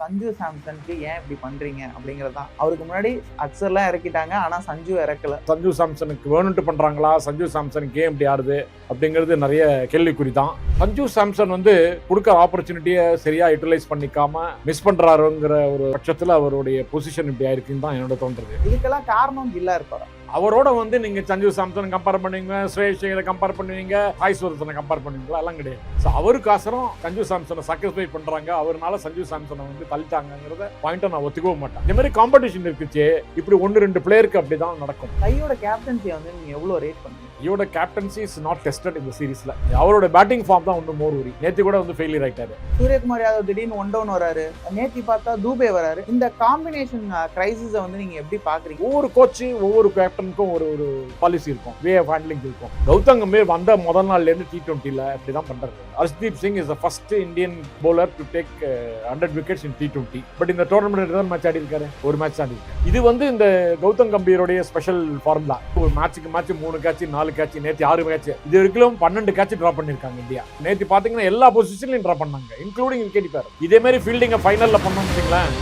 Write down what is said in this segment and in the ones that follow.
சஞ்சு சாம்சனுக்கு ஏன் இப்படி பண்றீங்க அப்படிங்கிறது தான் அவருக்கு முன்னாடி அக்சர்லாம் இறக்கிட்டாங்க ஆனா சஞ்சு இறக்கல. சஞ்சு சாம்சனுக்கு வேணும்ட்டு பண்றாங்களா? சஞ்சு சாம்சனுக்கு ஏன் இப்படி ஆடுது? அப்படிங்கிறது நிறைய கேள்விக்குறி தான் சஞ்சு சாம்சன் வந்து கொடுக்குற ஆப்பர்ச்சுனிட்டியை சரியா யூட்டிலைஸ் பண்ணிக்காம மிஸ் பண்றாருங்கிற ஒரு பட்சத்தில் அவருடைய பொசிஷன் இப்படி ஆயிருக்குன்னு தான் என்னோட தோன்றுது. இதுக்கெல்லாம் காரணம் கில்லா இருப்பாரா? அவரோட வந்து நீங்க சஞ்சு சாம்சன் கம்பேர் பண்ணுவீங்க சுரேஷ் கம்பேர் பண்ணுவீங்க ஐஸ்வரசனை கம்பேர் பண்ணுவீங்களா? எல்லாம் கிடையாது. ஸோ அவருக்காசரம் சஞ்சு சாம்சனை சாக்ரிஃபை பண்றாங்க. அவர்னால சஞ்சு சாம்சனை வந்து தள்ளிட்டாங்கிறத பாயிண்ட்டை நான் ஒத்துக்கவும் மாட்டேன். இந்த மாதிரி காம்படிஷன் இருக்குச்சு இப்படி ஒன்று ரெண்டு பிளேயருக்கு அப்படிதான் நடக்கும். கையோட கேப்டன்சியை வந்து நீங்க எவ்வளவு ரேட் பண்ணுங்க இவரோட கேப்டன்சி இஸ் நாட் டெஸ்டட் இந்த சீரீஸ்ல அவரோட பேட்டிங் ஃபார்ம் தான் ஒன்று மோர் உரி நேற்று கூட வந்து ஃபெயிலியர் ஆயிட்டாரு. சூரியகுமார் யாதவ் திடீர்னு ஒன் டவுன் வராரு. நேத்தி பார்த்தா தூபே வராரு. இந்த காம்பினேஷன் கிரைசிஸை வந்து நீங்க எப்படி பாக்குறீங்க? ஒவ்வொரு கோச்சு ஒவ்வொரு கேப்டனுக்கும் ஒரு ஒரு பாலிசி இருக்கும். வே ஆஃப் ஹேண்ட்லிங் இருக்கும். கௌதம் கம்பீர் வந்த முதல் நாள்ல இருந்து டி டுவெண்ட்டில இப்படி தான் பண்றாரு. Harshdeep Singh is the first Indian bowler to take hundred wickets in T twenty but இந்த டோர்னமெண்ட் தான் மேட்ச் ஆடி இருக்காரு ஒரு மேட்ச் ஆடி இருக்காரு இது வந்து இந்த கௌதம் கம்பீருடைய ஸ்பெஷல் ஃபார்ம் தான் ஒரு மேட்ச்சுக்கு மேட்ச் மூணு கேட்ச் நாலு கேட்ச் நேற்று ஆறு கேட்ச் இது வரைக்கும் பன்னெண்டு கேட்ச் டிரா பண்ணிருக்காங்க இந்தியா. நேற்று பாத்தீங்கன்னா எல்லா பொசிஷன்லையும் டிரா பண்ணாங்க இன்க்ளூடிங் விக்கெட் கீப்பர் இதே மாதிரி ஃபீல்டிங்கை ஃபைனல்ல பண்ணோம்னு வச்சுங்களேன்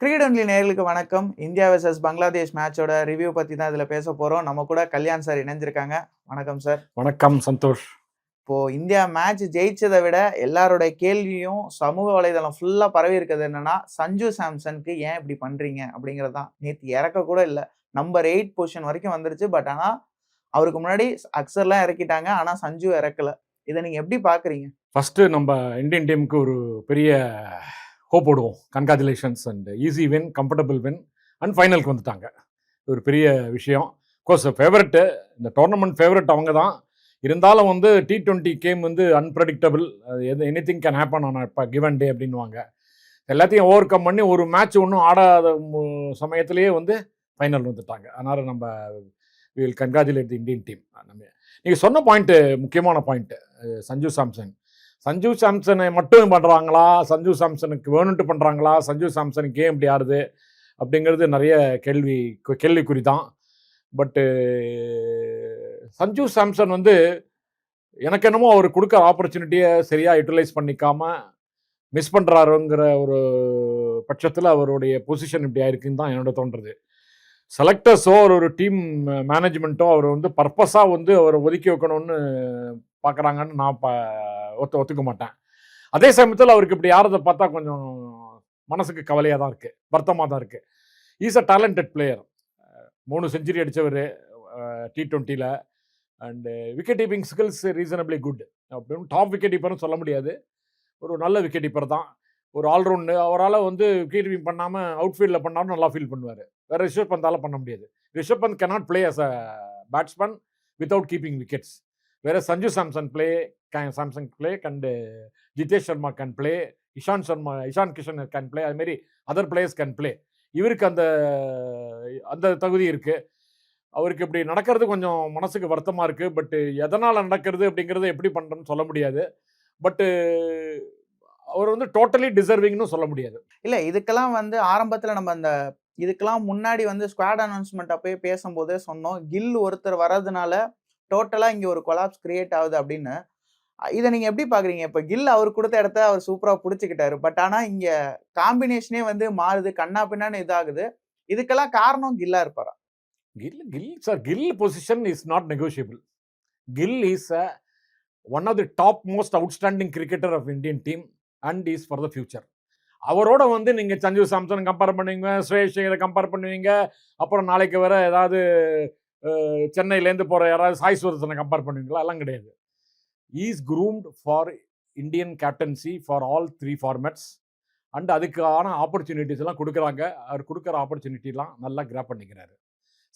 கிரிக்கெட் ஒன்லி நேர்களுக்கு வணக்கம். இந்தியா வெர்சஸ் பங்களாதேஷ் மேட்சோட ரிவ்யூ பத்தி தான் இதுல பேச போறோம். நம்ம கூட கல்யாண் சார் இணைஞ்சிருக்காங்க. வணக்கம் சார் வணக்கம் சந்தோஷ். இப்போ இந்தியா மேட்ச் ஜெயிச்சதை விட எல்லாருடைய கேள்வியும் சமூக வலைதளம் ஃபுல்லா பரவி இருக்கிறது என்னன்னா சஞ்சு சாம்சனுக்கு ஏன் இப்படி பண்றீங்க? அப்படிங்கிறது தான் நேற்று இறக்க கூட இல்லை. நம்பர் எயிட் பொசிஷன் வரைக்கும் வந்துருச்சு. பட் ஆனா அவருக்கு முன்னாடி அக்சர்லாம் இறக்கிட்டாங்க. ஆனா சஞ்சு இறக்கல. இதை நீங்க எப்படி பாக்குறீங்க? ஃபர்ஸ்ட் நம்ம இந்தியன் டீமுக்கு ஒரு பெரிய ஹோப் போடுவோம். Congratulations and easy win comfortable win and ஃபைனலுக்கு வந்துட்டாங்க. ஒரு பெரிய விஷயம். கோர்ஸ் ஃபேவரட்டு இந்த டோர்னமெண்ட் ஃபேவரட் அவங்க தான் இருந்தாலும் வந்து டி ட்வெண்ட்டி கேம் வந்து அன்பிரடிக்டபிள் அது எது anything can happen on இப்போ கிவன் டே அப்படின்வாங்க எல்லாத்தையும் ஓவர் கம் பண்ணி ஒரு மேட்ச் ஒன்றும் ஆடாத மு- சமயத்திலேயே வந்து ஃபைனல் வந்துட்டாங்க. அதனால் நம்ம will congratulate the Indian team நம்ம நீங்கள் சொன்ன பாயிண்ட்டு முக்கியமான பாயிண்ட்டு சஞ்சு சாம்சன். சஞ்சு சாம்சனை மட்டும் பண்ணுறாங்களா சஞ்சு சாம்சனுக்கு வேணுன்ட்டு பண்ணுறாங்களா சஞ்சு சாம்சனுக்கு ஏன் இப்படி ஆடுது அப்படிங்கிறது நிறைய கேள்வி கேள்விக்குறி தான் பட்டு சஞ்சு சாம்சன் வந்து எனக்கு என்னமோ அவர் கொடுக்குற ஆப்பர்ச்சுனிட்டியை சரியாக யூட்டிலைஸ் பண்ணிக்காம மிஸ் பண்ணுறாருங்கிற ஒரு பட்சத்தில் அவருடைய பொசிஷன் இப்படி ஆயிருக்குன்னு தான் என்னோட தோன்றுறது. செலக்டர்ஸோ ஒரு டீம் மேனேஜ்மெண்ட்டோ அவர் வந்து பர்பஸாக வந்து அவரை ஒதுக்கி வைக்கணும்னு பார்க்குறாங்கன்னு நான் ப ஒத்து ஒத்துக்க மாட்டேன். அதே சமயத்தில் அவருக்கு இப்படி யாரதை பார்த்தா கொஞ்சம் மனசுக்கு கவலையாக தான் இருக்குது வருத்தமாக தான் இருக்குது ஈஸ் அ டேலண்டட் பிளேயர் மூணு செஞ்சுரி அடித்தவர் T ட்வெண்ட்டியில் and wicket keeping skills reasonably good. அப்படின்னு டாப் விக்கெட் கீப்பர்னு சொல்ல முடியாது. ஒரு நல்ல விக்கெட் கீப்பர் தான். ஒரு ஆல்ரவுண்டு அவரால் வந்து விக்கெட் கீப்பிங் பண்ணாமல் அவுட்ஃபீல்டில் பண்ணாலும் நல்லா ஃபீல் பண்ணுவார். வேறு ரிஷப் பந்தால பண்ண முடியாது. Rishabh Pant cannot play as a batsman without keeping wickets வேறு Sanju Samson play Samson play and Jitesh Sharma can play Ishant Sharma Ishan Kishan can play அதுமாரி அதர் பிளேயர்ஸ் கேன் பிளே இவருக்கு அந்த அந்த தகுதி இருக்குது அவருக்கு இப்படி நடக்கிறது கொஞ்சம் மனசுக்கு வருத்தமாக இருக்குது பட் எதனால் நடக்கிறது அப்படிங்கிறத எப்படி பண்ணுறோம்னு சொல்ல முடியாது. பட்டு அவர் வந்து டோட்டலி டிசர்விங்னு சொல்ல முடியாது. இல்லை இதுக்கெல்லாம் வந்து ஆரம்பத்தில் நம்ம அந்த இதுக்கெல்லாம் முன்னாடி வந்து ஸ்குவாட் அனௌன்ஸ்மெண்ட் போய் பேசும்போதே சொன்னோம். கில் ஒருத்தர் வர்றதுனால டோட்டலாக இங்கே ஒரு கொலாப்ஸ் கிரியேட் ஆகுது அப்படின்னு. இதை நீங்கள் எப்படி பார்க்குறீங்க இப்போ கில் அவர் கொடுத்த இடத்த அவர் சூப்பராக பிடிச்சிக்கிட்டாரு. பட் ஆனால் இங்கே காம்பினேஷனே வந்து மாறுது. கண்ணா பின்னான்னு இதாகுது. இதுக்கெல்லாம் காரணம் கில்லா இருப்பாரா? Gill Gill sir Gill position is not negotiable Gill is a one of the top most outstanding cricketer of Indian team and is for the future அவரோட வந்து நீங்கள் சஞ்சு சாம்சன் கம்பேர் பண்ணுவீங்க ஸ்ரேஷ் இதை கம்பேர் பண்ணுவீங்க அப்புறம் நாளைக்கு வர ஏதாவது சென்னையிலேருந்து போகிற யாராவது சாய் சுரசனை கம்பேர் பண்ணுவீங்களா? எல்லாம் கிடையாது. Is groomed for Indian captaincy for all three formats and அதுக்கான ஆப்பர்ச்சுனிட்டிஸ் எல்லாம் கொடுக்குறாங்க. அவர் கொடுக்குற ஆப்பர்ச்சுனிட்டிலாம் நல்லா கிராப் பண்ணிக்கிறாரு.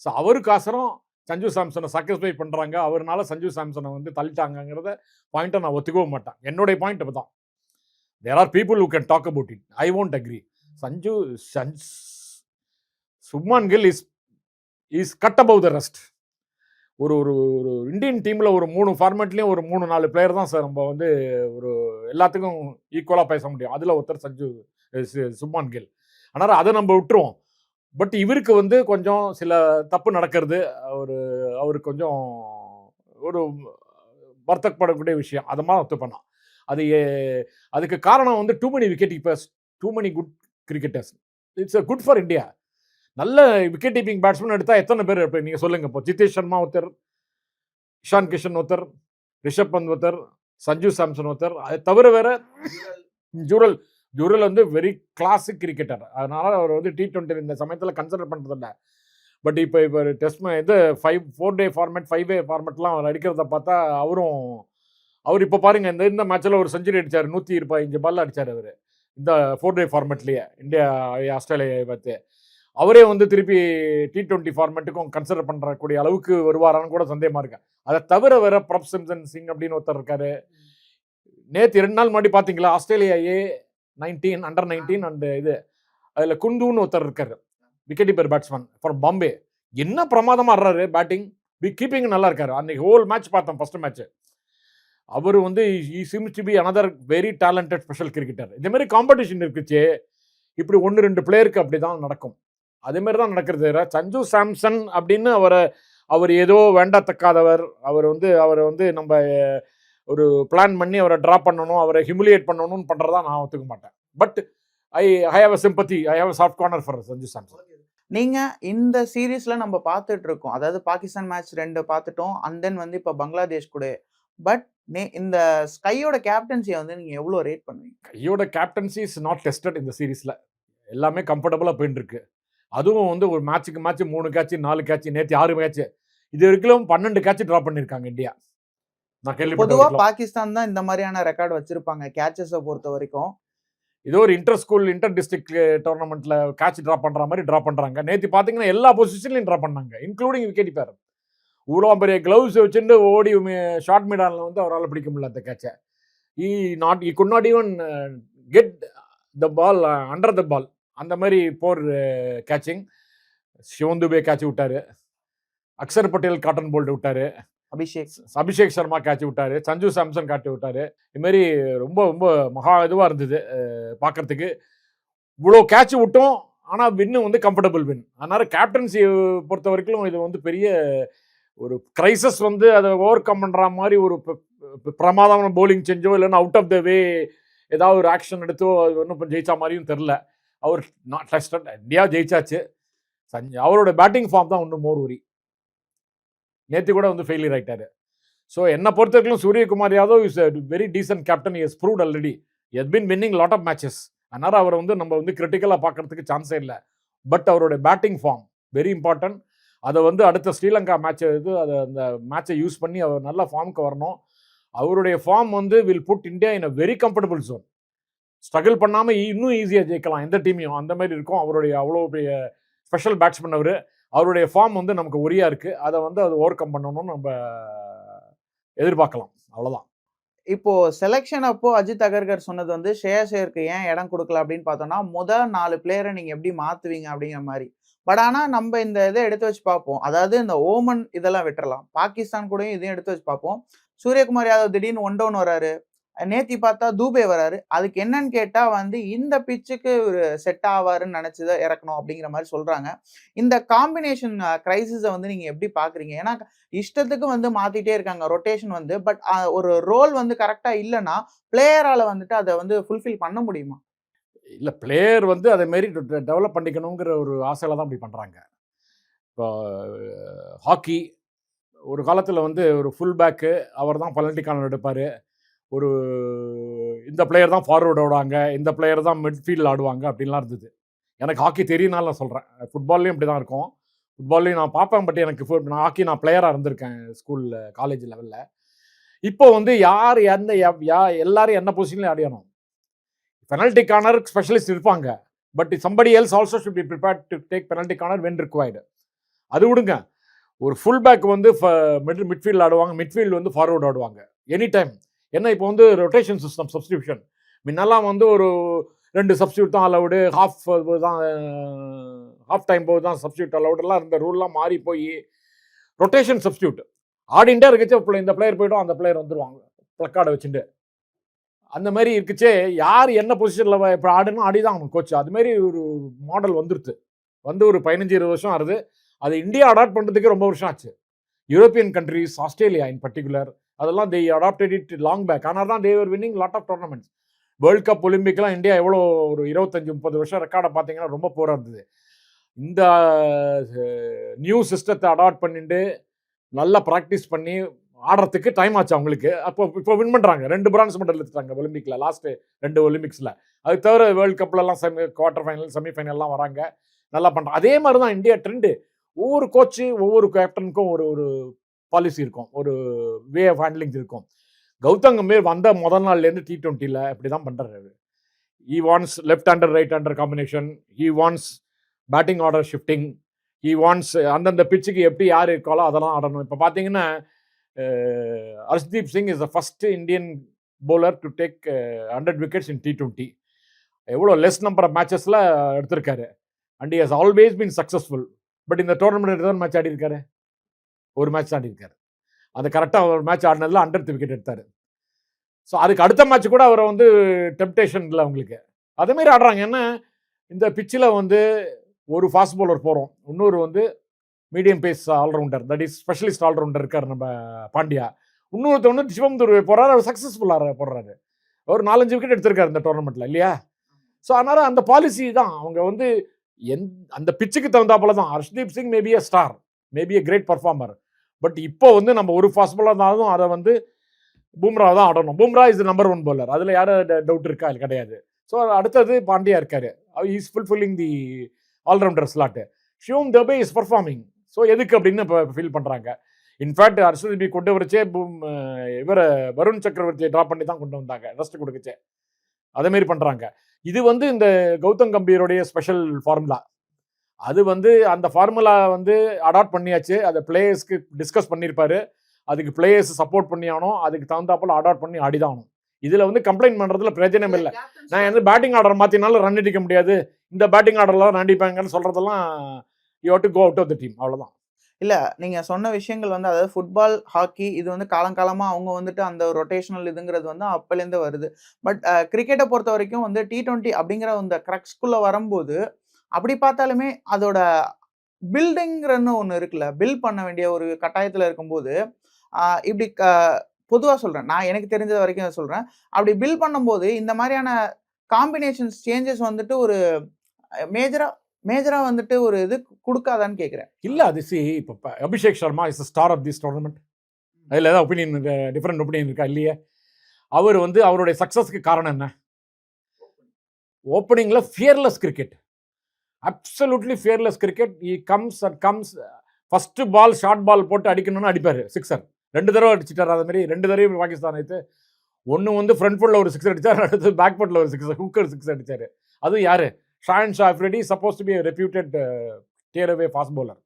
ஸோ அவருக்காசரம் சஞ்சு சாம்சனை சாக்ரிஃபை பண்ணுறாங்க அவர்னால சஞ்சு சாம்சனை வந்து தள்ளிட்டாங்கிறத பாயிண்ட்டை நான் ஒத்துக்கவும் மாட்டேன். என்னுடைய பாயிண்ட் தான் there are people who can talk about it I won't agree Sanju Sanj Shubman Gill is is cut above the rest ஒரு ஒரு ஒரு இந்தியன் டீமில் ஒரு மூணு ஃபார்மேட்லேயும் ஒரு மூணு நாலு பிளேயர் தான் சார் நம்ம வந்து ஒரு எல்லாத்துக்கும் ஈக்குவலாக பேச முடியும். அதில் ஒருத்தர் சஞ்சு சுப்மான் கில். ஆனால் அதை நம்ம விட்டுருவோம். பட் இவருக்கு வந்து கொஞ்சம் சில தப்பு நடக்கிறது. அவர் அவருக்கு கொஞ்சம் ஒரு வருத்தப்படக்கூடிய விஷயம். அதை மாதிரி ஒத்துப்பண்ணான் அது அதுக்கு காரணம் வந்து too many wicket keepers too many good cricketers it's a good for India நல்ல விக்கெட் கீப்பிங் பேட்ஸ்மேன் எடுத்தா எத்தனை பேர் இப்போ நீங்கள் சொல்லுங்க. இப்போ ஜிதேஷ் சர்மா ஒருத்தர் இஷான் கிஷன் ஒருத்தர் ரிஷப் பந்த் ஒருத்தர் சஞ்சு சாம்சன் ஒருத்தர். அது தவிர வேற ஜூரல். ஜூரல் வந்து வெரி கிளாசிக் கிரிக்கெட்டர் அதனால அவர் வந்து டி டுவெண்ட்டி இந்த சமயத்தில் கன்சிடர் பண்ணுறதில்ல பட் இப்போ இப்போ டெஸ்ட் இது five four day format five day ஃபார்மேட்லாம் அவர் அடிக்கிறத பார்த்தா அவரும் அவர் இப்போ பாருங்க இந்த இந்த மேட்ச்சில் ஒரு செஞ்சுரி அடிச்சார் நூற்றி இருபத்தஞ்சு பால் அடிச்சார் அவர். இந்த ஃபோர் டே ஃபார்மேட்லேயே இந்தியா ஆஸ்திரேலியா பார்த்து. அவரே வந்து திருப்பி டி டுவெண்ட்டி ஃபார்மேட்டுக்கும் கன்சிடர் பண்ணுறக்கூடிய அளவுக்கு வருவாரான்னு கூட சந்தேகமாக இருக்கேன் அதை தவிர வேற பிரப் சிம்சன் சிங் அப்படின்னு ஒருத்தர் இருக்காரு. நேற்று ரெண்டு நாள் முன்னாடி பார்த்தீங்களா Australia A nineteen under nineteen and இது. அதில் குந்துன்னு ஒருத்தர் இருக்காரு. Wicket keeper batsman for Bombay. என்ன பிரமாதமாக ஆடுறாரு பேட்டிங் விக் கீப்பிங் நல்லா இருக்காரு. அன்னைக்கு ஹோல் மேட்ச் பார்த்தோம் ஃபர்ஸ்ட் மேட்ச் அவர் வந்து he seems to be another very talented special cricketer இதே மாதிரி காம்படிஷன் இருக்குச்சு. இப்படி ஒன்று ரெண்டு பிளேயருக்கு அப்படி தான் நடக்கும். அதே மாதிரி தான் நடக்கிறது. சஞ்சு சாம்சன் அப்படின்னு அவரை அவர் ஏதோ வேண்டத்தக்காதவர். அவர் வந்து அவரை வந்து நம்ம ஒரு பிளான் பண்ணி அவரை ட்ரா பண்ணணும் அவரை ஹியூமிலியேட் பண்ணணும்னு பண்ணுறதா நான் ஒத்துக்க மாட்டேன். But I I have a sympathy I have soft corner for Sanju Samson நீங்க இந்த சீரீஸ்ல நம்ம பார்த்துட்டு இருக்கோம். அதாவது பாகிஸ்தான் மேட்ச் ரெண்டு பார்த்துட்டோம் அண்ட் தென் வந்து இப்போ பங்களாதேஷ் கூட. பட் இந்த ஸ்கையோட கேப்டன்சியை வந்து நீங்க எவ்வளவு ரேட் பண்ணுவீங்க? கையோட கேப்டன்சி இஸ் நாட் டெஸ்டட் இந்த சீரீஸில் எல்லாமே கம்ஃபர்டபுளாக போயிட்டு இருக்கு. அதுவும் வந்து ஒரு மேட்ச்சுக்கு மேட்ச் மூணு கேட்ச் நாலு கேட்ச் நேற்று ஆறு கேட்ச் இது வரைக்கும் பன்னெண்டு கேட்ச் ட்ரா பண்ணியிருக்காங்க இந்தியா. பொதுவா கேள்விப்பட்ட பாகிஸ்தான் தான் இந்த மாதிரியான ரெக்கார்டு வச்சிருப்பாங்க கேச்சஸை பொறுத்த வரைக்கும். ஏதோ ஒரு இன்டர் ஸ்கூல் இன்டர் டிஸ்ட்ரிக்ட் டோர்னமெண்ட்ல கேட்ச் ட்ரா பண்ற மாதிரி ட்ரா பண்றாங்க. நேற்று பாத்தீங்கன்னா எல்லா பொசிஷன்லையும் ட்ரா பண்ணாங்க இன்க்ளூடிங் விக்கெட் பேர் இவ்வளோ பெரிய கிளவுஸ் வச்சுட்டு ஓடி ஷார்ட் மீடானில் வந்து அவரால் பிடிக்க முடியல அந்த கேட்சை he not he good not even get the ball under the ball அந்த மாதிரி poor catching Shivam Dube catch விட்டாரு. அக்ஷர் பட்டேல் காட்டன் போல்ட் விட்டாரு. அபிஷேக். அபிஷேக் சர்மா கேட்ச் விட்டாரு சஞ்சு சாம்சன் காட்டி விட்டாரு இதுமாரி ரொம்ப ரொம்ப மகா இதுவாக இருந்தது பார்க்கறதுக்கு இவ்வளோ கேட்ச் விட்டோம் ஆனால் வின்னு வந்து கம்ஃபர்டபுள் வின் அதனால கேப்டன்சி பொறுத்த வரைக்கும் இது வந்து பெரிய ஒரு கிரைசஸ் வந்து அதை ஓவர் கம் பண்ணுற மாதிரி ஒரு ப- பிரமாதமான போலிங் செஞ்சோ இல்லைன்னா அவுட் ஆஃப் த வே ஏதாவது ஒரு ஆக்ஷன் எடுத்தோ அது ஒன்றும் இப்போ ஜெயிச்சா மாதிரியும் தெரில அவர் நாட் டெஸ்டட் இந்தியா ஜெயிச்சாச்சு. சஞ்சு அவரோட பேட்டிங் ஃபார்ம் தான் ஒன்றும் மோர் உரி. நேற்று கூட வந்து ஃபெயிலியர் ஆகிட்டாரு ஸோ என்னை பொறுத்த வரைக்கும் Suryakumar Yadav is very decent captain is proved already has been winning lot of matches அதனால் அவரை வந்து நம்ம வந்து கிரிட்டிக்கலாக பார்க்கறதுக்கு சான்ஸே இல்லை. பட் அவருடைய பேட்டிங் ஃபார்ம் வெரி இம்பார்ட்டன்ட் அதை வந்து அடுத்த ஸ்ரீலங்கா மேட்சை இது அதை அந்த மேட்சை யூஸ் பண்ணி அவர் நல்ல ஃபார்முக்கு வரணும். அவருடைய ஃபார்ம் வந்து will put India in a very comfortable zone struggle பண்ணாமல் இன்னும் ஈஸியாக ஜெயிக்கலாம். எந்த டீமையும் அந்த மாதிரி இருக்கும். அவருடைய அவ்வளோ பெரிய ஸ்பெஷல் பேட்ஸ்மேன் அவர். அவருடைய ஃபார்ம் வந்து நமக்கு உரியா இருக்கு. அதை வந்து அது ஓவர் கம் பண்ணணும்னு நம்ம எதிர்பார்க்கலாம். அவ்வளவுதான். இப்போ செலெக்ஷன் அப்போ அஜித் அகர்கர் சொன்னது வந்து ஷேயர்ஷேருக்கு ஏன் இடம் கொடுக்கல அப்படின்னு பார்த்தோம்னா முதல் நாலு பிளேயரை நீங்க எப்படி மாத்துவீங்க அப்படிங்கிற மாதிரி. பட் ஆனால் நம்ம இந்த இதை எடுத்து வச்சு பார்ப்போம். அதாவது இந்த ஓமன் இதெல்லாம் விட்டுறலாம். பாகிஸ்தான் கூடயும் இதையும் எடுத்து வச்சு பார்ப்போம். சூரியகுமார் யாதவ் திடீர்னு ஒன் டவுன் வராரு. நேத்தி பார்த்தா தூபே வராரு. அதுக்கு என்னன்னு கேட்டா வந்து இந்த பிச்சுக்கு ஒரு செட் ஆவாருன்னு நினைச்சுதான் இறக்கணும் அப்படிங்கிற மாதிரி சொல்றாங்க. இந்த காம்பினேஷன் கிரைசிஸை வந்து நீங்க எப்படி பாக்குறீங்க? ஏன்னா இஷ்டத்துக்கு வந்து மாத்திட்டே இருக்காங்க ரொட்டேஷன் வந்து. பட் ஒரு ரோல் வந்து கரெக்டா இல்லைன்னா பிளேயரால வந்துட்டு அதை வந்து ஃபுல்ஃபில் பண்ண முடியுமா? இல்ல பிளேயர் வந்து அதே மாதிரி டெவலப் பண்ணிக்கணுங்கிற ஒரு ஆசையில தான் அப்படி பண்றாங்க. இப்போ ஹாக்கி ஒரு காலத்தில் வந்து ஒரு ஃபுல் பேக்கு அவர் தான் பலன்டி கார்னர் எடுப்பார். ஒரு இந்த பிளேயர் தான் ஃபார்வர்டு ஆடுவாங்க இந்த பிளேயர் தான் மிட்ஃபீல்டில் ஆடுவாங்க அப்படின்லாம் இருந்தது. எனக்கு ஹாக்கி தெரியும்னால நான் சொல்கிறேன் ஃபுட்பால்லையும் அப்படி தான் இருக்கும். ஃபுட்பால்லையும் நான் பார்ப்பேன் பட் எனக்கு ஃபுட் நான் ஹாக்கி நான் பிளேயராக இருந்திருக்கேன் ஸ்கூலில் காலேஜ் லெவலில் இப்போ வந்து யார் எந்த யா- யா எல்லாரும் என்ன பொசிஷன்லையும் அடையணும்? பெனல்டி கார்னர் ஸ்பெஷலிஸ்ட் இருப்பாங்க but somebody else also should be prepare to take penalty corner when required அது விடுங்க. ஒரு ஃபுல் பேக் வந்து மிட் மிட்ஃபீல்டு ஆடுவாங்க மிட்ஃபீல்டு வந்து ஃபார்வர்டு ஆடுவாங்க. எனி டைம் என்ன இப்போ வந்து ரொட்டேஷன் சிஸ்டம் சப்ஸ்டியூஷன் முன்னெல்லாம் வந்து ஒரு ரெண்டு சப்ஸ்டியூட் தான் அலவுடு ஹாஃப் தான் ஹாஃப் டைம் போது தான் சப்ஸ்டியூட் அலவுடெல்லாம் இருந்த ரூல்லாம் மாறி போய் ரொட்டேஷன் சப்ஸ்டியூட் ஆடிண்டே இருக்குச்சு இந்த பிளேயர் போய்டும் அந்த பிளேயர் வந்துடுவாங்க ப்ளக்கார்டை வச்சுட்டு அந்த மாதிரி இருக்குச்சே யார் என்ன பொசிஷனில் இப்போ ஆடணும் ஆடி தான் அவங்க கோச் அதுமாரி ஒரு மாடல் வந்துருது வந்து ஒரு பதினஞ்சு இருபது வருஷம் ஆகுது அது இந்தியா அடாப்ட் பண்ணுறதுக்கு ரொம்ப வருஷம் ஆச்சு. European countries Australia in particular அதெல்லாம் they adapted it long back ஆனால் தான் they were winning lot of tournaments world cup ஒலிம்பிக்லாம் India எவ்வளோ ஒரு இருபத்தஞ்சு முப்பது வருஷம் ரெக்கார்டை பார்த்தீங்கன்னா ரொம்ப போராக இருந்தது. இந்த நியூ சிஸ்டத்தை அடாப்ட் பண்ணிட்டு நல்லா ப்ராக்டிஸ் பண்ணி ஆடுறதுக்கு டைம் ஆச்சு அவங்களுக்கு. அப்போ இப்போ வின் பண்ணுறாங்க ரெண்டு பிரான்ஸ் மெடல் எடுத்துட்டாங்க ஒலிம்பிக்கில் லாஸ்ட்டு ரெண்டு ஒலிம்பிக்ஸில் அது தவிர வேர்ல்ட் கப்லலாம் செமி குவார்டர் ஃபைனல் செமிஃபைனல்லாம் வராங்க. நல்லா பண்ணுறாங்க அதே மாதிரி தான் இந்தியா ட்ரெண்டு ஒவ்வொரு கோச்சு ஒவ்வொரு கேப்டனுக்கும் ஒரு ஒரு பாலிசி இருக்கும். ஒரு வே ஆஃப் ஹேண்ட்லிங் இருக்கும். கௌதம் கம்பீர் வந்த முதல் நாள்லேருந்து டி ட்வெண்ட்டியில் இப்படி தான் பண்ணுறாரு he wants left hander right hander combination he wants batting order shifting he wants அந்தந்த பிச்சுக்கு எப்படி யார் இருக்காலோ அதெல்லாம் ஆடணும். இப்போ பார்த்தீங்கன்னா Harshdeep Singh is the first Indian bowler to take hundred wickets in T twenty எவ்வளோ லெஸ் நம்பர் ஆஃப் மேட்சஸில் எடுத்திருக்காரு. And has always been successful but இந்த டோர்னமெண்ட் எத்தனை மேட்ச் ஆடி இருக்காரு ஒரு மேட்ச் தான் இருக்காரு. அந்த கரெக்டாக ஒரு மேட்ச் ஆடினதில் ஹண்ட்ரட் விக்கெட் எடுத்தார். ஸோ அதுக்கு அடுத்த மேட்ச் கூட அவரை வந்து டெம்டேஷன் இல்லை அவங்களுக்கு. அதேமாரி ஆடுறாங்க. என்ன? இந்த பிச்சில் வந்து ஒரு ஃபாஸ்ட் பவுலர் போகிறோம் இன்னொரு வந்து medium pace all rounder that is specialist all rounder இருக்கார் நம்ம பாண்டியா. இன்னொருத்த சிவம் துருவை போகிறாரு அவர் சக்ஸஸ்ஃபுல்லாக போடுறாரு. அவர் நாலஞ்சு விக்கெட் எடுத்திருக்காரு இந்த டோர்னமெண்ட்டில் இல்லையா? ஸோ அதனால் அந்த பாலிசி தான். அவங்க வந்து எந் அந்த பிச்சுக்கு தகுந்தாப்புல தான். Harshdeep Singh maybe a star maybe a great performer but இப்போ வந்து நம்ம ஒரு ஃபாஸ்ட் பாலாக இருந்தாலும் அதை வந்து பூம்ரா தான் ஆடணும். Bumrah is number one bowler அதில் யாரும் டவுட் இருக்கா? அது கிடையாது. ஸோ அடுத்தது பாண்டியா இருக்காரு. Is fulfilling the all rounder slot Shivam Dube is performing so எதுக்கு அப்படின்னு இப்போ ஃபீல் பண்ணுறாங்க இன்ஃபேக்ட் ஹர்ஷதீபி கொண்டு வரச்சே இவரை வருண் சக்கரவர்த்தியை ட்ராப் பண்ணி தான் கொண்டு வந்தாங்க. ரெஸ்ட் கொடுக்கச்சே. அதேமாரி பண்ணுறாங்க இது வந்து இந்த கௌதம் கம்பீருடைய ஸ்பெஷல் ஃபார்முலா அது வந்து அந்த ஃபார்முலா வந்து அடாப்ட் பண்ணியாச்சு. அதை பிளேயர்ஸ்க்கு டிஸ்கஸ் பண்ணியிருப்பாரு. அதுக்கு பிளேயர்ஸ் சப்போர்ட் பண்ணியானோ அதுக்கு தகுந்தாப்புல அடாப்ட் பண்ணி ஆடிதான் இதில் வந்து கம்ப்ளைண்ட் பண்ணுறதுல பிரயோஜனம் இல்லை. நான் வந்து பேட்டிங் ஆர்டர் மாற்றினாலும் ரன் அடிக்க முடியாது. இந்த பேட்டிங் ஆர்டர்லாம் ரன் அடிப்பாங்கன்னு சொல்கிறதெல்லாம் you to go out of the team அவ்வளோதான் இல்லை நீங்கள் சொன்ன விஷயங்கள் வந்து அதாவது ஃபுட்பால் ஹாக்கி இது வந்து காலங்காலமாக அவங்க வந்துட்டு அந்த ரொட்டேஷனல் இதுங்கிறது வந்து அப்போலேருந்து வருது. பட் கிரிக்கெட்டை பொறுத்த வரைக்கும் வந்து டி டுவெண்ட்டி அப்படிங்கிற அந்த க்ரக்ஸ்குள்ளே வரும்போது அப்படி பார்த்தாலுமே அதோட பில்டிங்கிறன்னு ஒன்று இருக்குல்ல பில் பண்ண வேண்டிய ஒரு கட்டாயத்தில் இருக்கும்போது இப்படி பொதுவாக சொல்கிறேன் நான் எனக்கு தெரிஞ்சது வரைக்கும் சொல்கிறேன் அப்படி பில் பண்ணும்போது இந்த மாதிரியான காம்பினேஷன்ஸ் சேஞ்சஸ் வந்துட்டு ஒரு மேஜராக மேஜராக வந்துட்டு ஒரு இது கொடுக்காதான்னு கேட்குறேன். இல்லை அது சி இப்போ Abhishek Sharma is star of this tournament அதில் ஏதாவது ஒப்பீனியன் டிஃப்ரெண்ட் ஒப்பீனியன் இருக்கா இல்லையே? அவர் வந்து அவருடைய சக்ஸஸ்க்கு காரணம் என்ன? ஓப்பனிங்கில் fearless cricket absolutely fearless cricket he comes at comes first ball short ball போட்டு அடிக்கணும்னு அடிப்பார் சிக்ஸர் ரெண்டு தடவை அடிச்சிட்டார் அது மாதிரி ரெண்டு தடவை பாகிஸ்தான் ஆயிடுத்து ஒன்று வந்து ஃப்ரண்ட் ஃபுட்டில் ஒரு சிக்ஸ் அடிச்சார் அடுத்து பேக் ஃபுட்டில் ஒரு சிக்ஸ் ஹூக்கர் சிக்ஸ் அடிச்சார். அதுவும் யார்? Shaheen Shah Afridi supposed to be reputed tearaway fast bowler.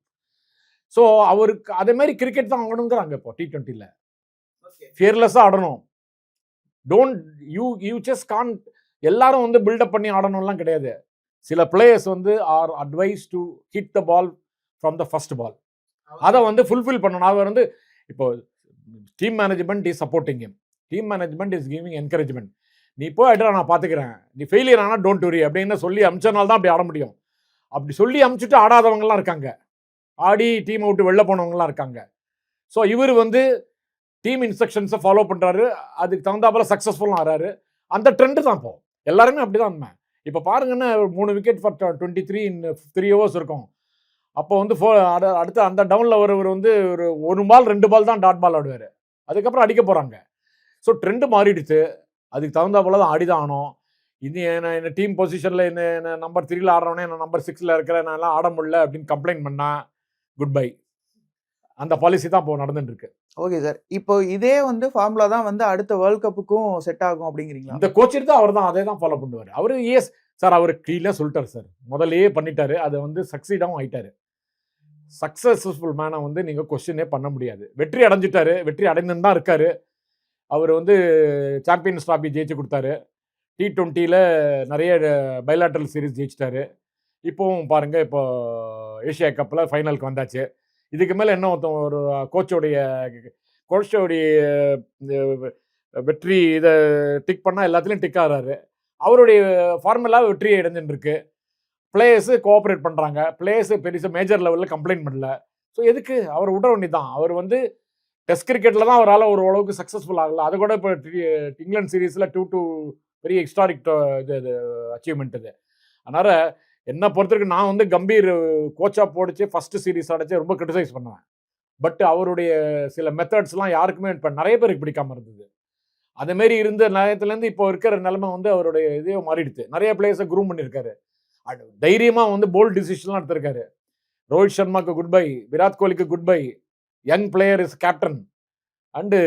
So அவருக்கு அதே மாதிரி கிரிக்கெட் தான் ஆடணுங்கிறாங்க இப்போ டி ட்வெண்ட்டியில் ஃபியர்லெஸ்ஸாக ஆடணும். Don't you you just can எல்லாரும் வந்து பில்டப் பண்ணி ஆடணும்லாம் கிடையாது. சில பிளேயர்ஸ் வந்து are advised to hit the ball from the first ball அதை வந்து ஃபுல்ஃபில் பண்ணணும். அவர் வந்து இப்போ team management is supporting him. Team management is giving encouragement நீ போய் ஆயிட்டா நான் பார்த்துக்கிறேன் நீ ஃபெயிலியர் ஆனால் டோன்ட் வரி அப்படின்னு சொல்லி அமிச்சனால தான் அப்படி ஆட முடியும். அப்படி சொல்லி அமுச்சுட்டு ஆடாதவங்கலாம் இருக்காங்க. ஆடி டீம் விட்டு வெளில போனவங்கலாம் இருக்காங்க. ஸோ இவர் வந்து டீம் இன்ஸ்ட்ரக்ஷன்ஸை ஃபாலோ பண்ணுறாரு அதுக்கு தகுந்தாப்புல சக்ஸஸ்ஃபுல்லாக ஆறாரு அந்த ட்ரெண்டு தான் இப்போ. எல்லாருமே அப்படி தான் இப்போ பாருங்கன்னா மூணு wicket for twenty three in three hours இருக்கும். அப்போ வந்து ஃபோ அடுத்து அந்த டவுனில் வரவர் வந்து ஒரு ஒரு பால் ரெண்டு பால் தான் டாட் பால் ஆடுவார். அதுக்கப்புறம் அடிக்க போகிறாங்க ஸோ ட்ரெண்டு மாறிடுச்சு. அதுக்கு தகுந்த போல தான் ஆடி தான் ஆகணும். இது என்ன என்ன டீம் பொசிஷனில் என்ன என்ன நம்பர் த்ரீல ஆடுறவனே நான் நம்பர் சிக்ஸில் இருக்கிறேன் நான் எல்லாம் ஆட முடியல அப்படின்னு கம்ப்ளைண்ட் பண்ணால் குட் பை அந்த பாலிசி தான் இப்போ நடந்துட்டு இருக்கு. Okay sir. இப்போ இதே வந்து ஃபார்முலா தான் வந்து அடுத்த வேர்ல்ட் கப்புக்கும் செட் ஆகும் அப்படிங்கிறீங்களா? இந்த கோச் தான் அவர் தான் அதே தான் ஃபாலோ பண்ணுவார். அவர் எஸ் சார் அவர் கிளீனாக சொல்லிட்டார் சார் முதல்லயே பண்ணிட்டாரு. அதை வந்து சக்சீடாகவும் ஆயிட்டாரு. சக்ஸஸ்ஃபுல் மேனை வந்து நீங்கள் கொஸ்டினே பண்ண முடியாது. வெற்றி அடைஞ்சிட்டாரு. வெற்றி அடைந்துன்னு தான் இருக்காரு. அவர் வந்து சாம்பியன்ஸ் ட்ராஃபி ஜெயிச்சு கொடுத்தாரு. டி ட்வெண்ட்டியில் நிறைய பைலாட்ரல் சீரிஸ் ஜெயிச்சிட்டாரு. இப்போவும் பாருங்கள் இப்போ ஏஷியா கப்பில் ஃபைனலுக்கு வந்தாச்சு. இதுக்கு மேலே என்ன ஒருத்தன் ஒரு கோச்சோடைய கோச்சோடைய வெற்றி இதை டிக் பண்ணால் எல்லாத்துலேயும் டிக் ஆகிறாரு அவருடைய ஃபார்முலா வெற்றியை இடைஞ்சுட்டு இருக்கு பிளேயர்ஸு கோஆப்ரேட் பண்ணுறாங்க பிளேயர்ஸு பெருசாக மேஜர் லெவலில் கம்ப்ளைண்ட் பண்ணல. ஸோ எதுக்கு? அவர் விட வேண்டியதான் அவர் வந்து டெஸ்ட் கிரிக்கெட்டில் தான் அவரால் ஒரு அளவுக்கு சக்ஸஸ்ஃபுல் ஆகல. அது கூட இப்போ இங்கிலாந்து சீரீஸில் டூ டூ பெரிய ஹிஸ்டாரிக் இது இது அச்சீவ்மெண்ட் இது. அதனால் என்னை பொறுத்தவரைக்கும் நான் வந்து கம்பீர் கோச்சாக போடிச்சு ஃபர்ஸ்ட் சீரீஸ் அடைச்சு ரொம்ப கிரிட்டிசைஸ் பண்ணுவேன். பட் அவருடைய சில மெத்தட்ஸ்லாம் யாருக்குமே இப்போ நிறைய பேருக்கு பிடிக்காம இருந்தது. அதேமாரி இருந்த நேரத்துலேருந்து இப்போ இருக்கிற நிலைமை வந்து அவருடைய இதே மாறிடுது நிறைய பிளேயர்ஸை குரூம் பண்ணியிருக்காரு. அடு- தைரியமாக வந்து போல்ட் டிசிஷன்லாம் எடுத்திருக்காரு. ரோஹித் சர்மாக்கு goodbye Virat கோலிக்கு goodbye young player is captain and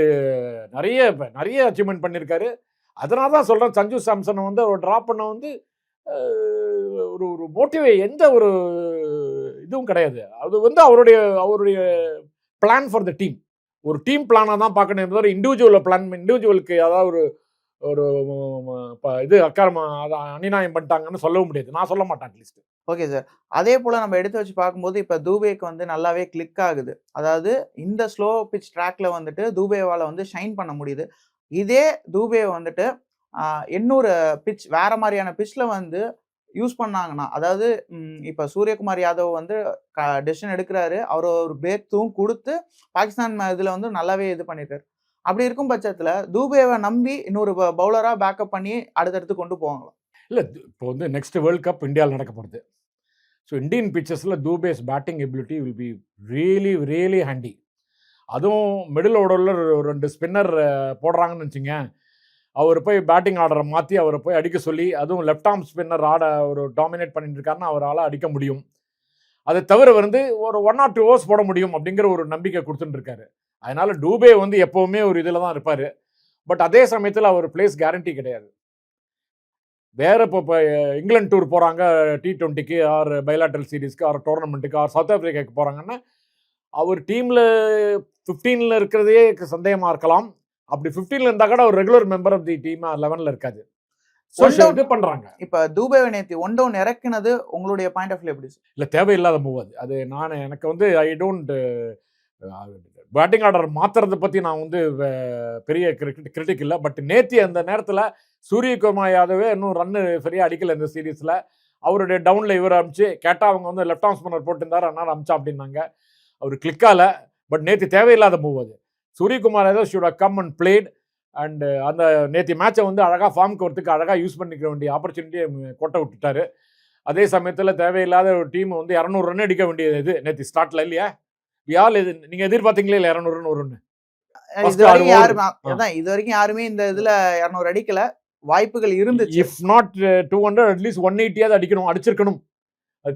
நிறைய நிறைய அச்சீவ்மெண்ட் பண்ணியிருக்காரு. அதனால தான் சொல்கிறேன் சஞ்சு சாம்சனை வந்து அவர் ட்ராப் பண்ண வந்து ஒரு ஒரு மோட்டிவே எந்த ஒரு இதுவும் கிடையாது. அது வந்து அவருடைய அவருடைய பிளான் ஃபார் த டீம் ஒரு டீம் பிளானாக தான் பார்க்கணும் தவிர இண்டிவிஜுவலை பிளான் இண்டிவிஜுவலுக்கு அதாவது ஒரு ஒரு ப- இது அக்காரமா அதை அநியாயம் பண்ணிட்டாங்கன்னு சொல்லவும் முடியாது. நான் சொல்ல மாட்டேன் அட்லீஸ்ட் ஓகே சார் அதே போல் நம்ம எடுத்து வச்சு பார்க்கும்போது இப்போ தூபேக்கு வந்து நல்லாவே கிளிக் ஆகுது. அதாவது இந்த ஸ்லோ பிச் ட்ராக்ல வந்துட்டு தூபேவால் வந்து ஷைன் பண்ண முடியுது. இதே தூபே வந்துட்டு இன்னொரு பிச் வேற மாதிரியான பிச்சில் வந்து யூஸ் பண்ணாங்கன்னா அதாவது இப்போ சூரியகுமார் யாதவ் வந்து க டெசிஷன் எடுக்கிறாரு. அவர் ஒரு பேத்தும் கொடுத்து பாகிஸ்தான் இதில் வந்து நல்லாவே இது பண்ணியிருக்காரு அப்படி இருக்கும் பட்சத்தில் தூபேவை நம்பி இன்னொரு பவுலராக பேக்கப் பண்ணி அடுத்தடுத்து கொண்டு போவாங்களாம். இல்லை இப்போ வந்து நெக்ஸ்ட் வேர்ல்ட் கப் இந்தியாவில் நடக்க போகிறது so Indian பிச்சர்ஸில் Dube's batting ability will be really really handy அதுவும் மிடில் ஓடரில் ரெண்டு ஸ்பின்னர் போடுறாங்கன்னு வச்சுங்க அவர் போய் பேட்டிங் ஆர்டரை மாற்றி அவரை போய் அடிக்க சொல்லி அதுவும் லெஃப்ட் ஆர்ம் ஸ்பின்னர் ஆட ஒரு டாமினேட் பண்ணிட்டு இருக்காருன்னு அவரால் அடிக்க முடியும். அதை தவிர வந்து ஒரு ஒன் ஆர் டூ ஓவர்ஸ் போட முடியும் அப்படிங்கிற ஒரு நம்பிக்கை கொடுத்துட்டு இருக்காரு அதனால டூபே வந்து எப்போவுமே ஒரு இதில் தான் இருப்பார். பட் அதே சமயத்தில் அவர் பிளேஸ் கேரண்டி கிடையாது. வேற இப்போ இப்போ இங்கிலாந்து டூர் போகிறாங்க டி ட்வெண்ட்டிக்கு ஆர் பைலாட்டல் சீரீஸ்க்கு ஆர் டோர்னமெண்ட்டுக்கு ஆர் சவுத் ஆஃப்ரிக்காவுக்கு போகிறாங்கன்னா அவர் டீமில் ஃபிஃப்டீனில் இருக்கிறதே சந்தேகமாக இருக்கலாம். அப்படி ஃபிஃப்டீனில் இருந்தால் கூட அவர் regular member of the team லெவனில் இருக்காது. பண்ணுறாங்க இப்போ தூபேவை நேத்தி ஒன் டவுன் இறக்குனது உங்களுடைய பாயிண்ட் ஆஃப் வியூ எப்படி இல்லை தேவையில்லாத மூவ் அது. அது நான் எனக்கு வந்து ஐ டோன்ட் பேட்டிங் ஆர்டர் மாத்துறதை பற்றி நான் வந்து பெரிய கிரிக்கெட் கிரிட்டிக் இல்லை. பட் நேத்தி அந்த நேரத்தில் சூரியகுமார் யாதவே இன்னும் ரன்னு சரியாக அடிக்கல இந்த சீரீஸில் அவருடைய டவுனில் இவர் அமிச்சு கேட்டால் அவங்க வந்து லெஃப்ட் ஆர்ம் ஸ்பின்னர் போட்டிருந்தாரு அதனால் அமிச்சா அப்படின்னாங்க. அவர் கிளிக்கால பட் நேத்தி தேவையில்லாத மூவ் அது. சூரியகுமார் ஏதோ should come and played and அந்த நேத்தி மேட்சை வந்து அழகாக ஃபார்ம் வரத்துக்கு அழகாக யூஸ் பண்ணிக்க வேண்டிய ஆப்பர்ச்சுனிட்டியை கொட்டை விட்டுட்டாரு. அதே சமயத்தில் தேவையில்லாத ஒரு டீம் வந்து இரநூறு ரன் அடிக்க வேண்டியது இது. நேற்று ஸ்டார்ட்ல இல்லையா? யால் இது நீங்க எதிர்பார்த்தீங்களே இல்லை இரநூறு ரன் இது வரைக்கும் ஆறு யாருமே. அதான் இது வரைக்கும் யாருமே இந்த இதுல இரநூறு அடிக்கல. வாய்ப்புகள் இருந்துச்சு. If not two hundred at least one எயிட்டியாவது அடிக்கணும் அடிச்சிருக்கணும்.